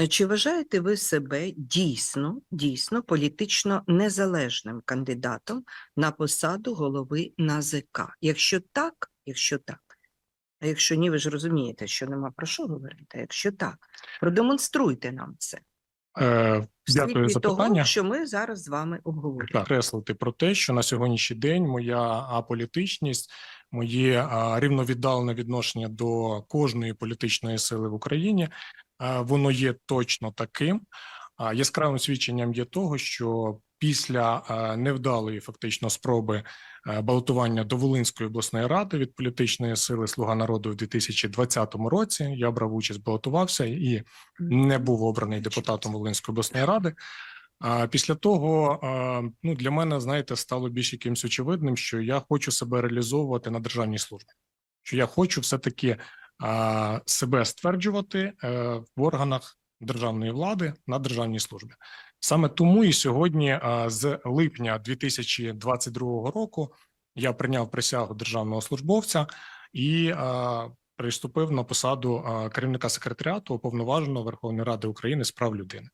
Е, Чи вважаєте ви себе дійсно, дійсно політично незалежним кандидатом на посаду голови НАЗК? Якщо так, якщо так, а якщо ні, ви ж розумієте, що нема про що говорити. Якщо так, продемонструйте нам це. Е, Дякую за того, питання. що ми зараз з вами обговорюємо. Підкреслити про те, що на сьогоднішній день моя аполітичність, моє рівновіддалене відношення до кожної політичної сили в Україні, воно є точно таким. Яскравим свідченням є того, що після невдалої фактично спроби балотування до Волинської обласної ради від політичної сили Слуга народу в 2020 році я брав участь, балотувався і не був обраний депутатом Волинської обласної ради. А після того, ну для мене, знаєте, стало більш якимось очевидним, що я хочу себе реалізовувати на державній службі, що я хочу все-таки а, себе стверджувати е, в органах державної влади на державній службі. Саме тому і сьогодні, з липня 2022 року, я прийняв присягу державного службовця і приступив на посаду керівника секретаріату уповноваженого Верховної Ради України з прав людини.